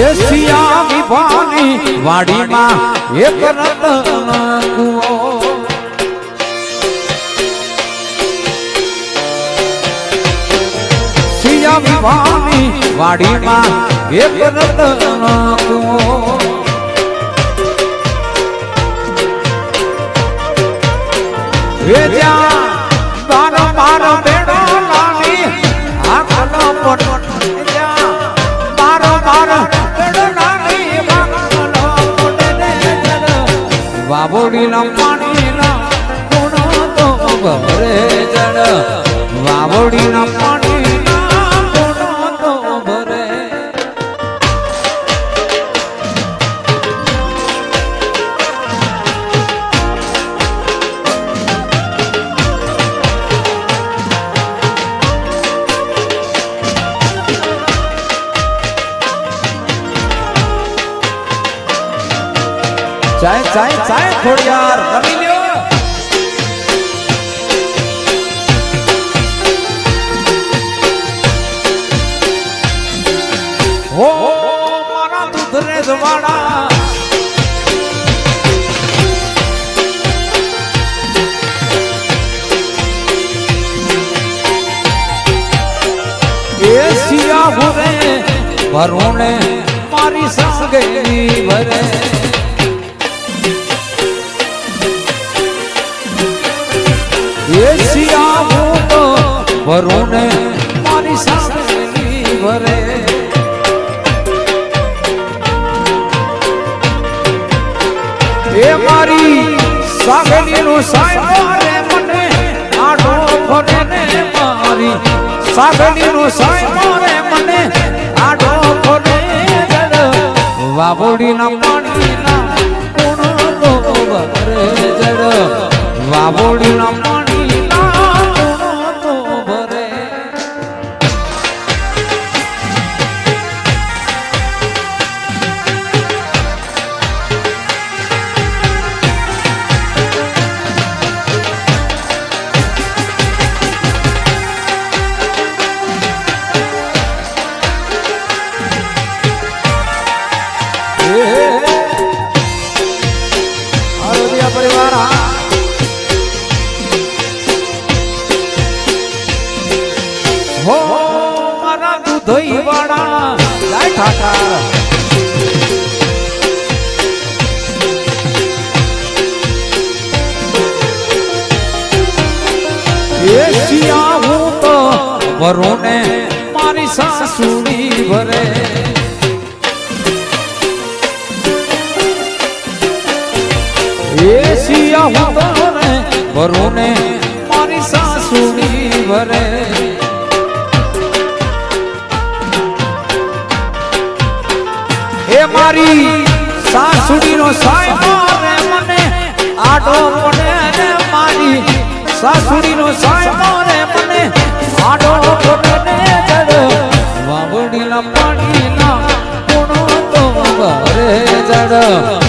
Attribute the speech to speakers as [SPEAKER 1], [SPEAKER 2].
[SPEAKER 1] Asia વિભાની વાડીમાં એક રતન કુવો. સિયા વિભાની વાડીમાં એક રતન કુવો. એ બાર બાર બેડો વાવોડીના પાણીના ગુણો તો ભરે જડ વાવોડીના પાણીના ચાય ચાય ચાય ખોડિયાર, રમી લ્યો. હો, મારા દૂધને જવાડા એ સિયા ભરે ભરુણે ભરે. વરુણે મારી સામેલી ભરે એ મારી સાગલીનું સાય રે મને આડો ફરે ને મારી. સાગલીનું સાય રે મને આડો ફરે વાવડી ના પાણી ના તો ભરે જડ વાવડીના પાણીના હો મારા દૂધઈ વાળા જય ઠાકર. એશિયા હું તો વરુણે મારી સાસુડી ભરે એશિયા હું તો મારી સાસુડી ભરે મારી સાસુડીનો સાય રે મને આડો પડે રે મારી સાસુડીનો સાય રે મને આડો પડે રે જડ. વાવડીના પાણીના ગુણો તો ભરે જડ.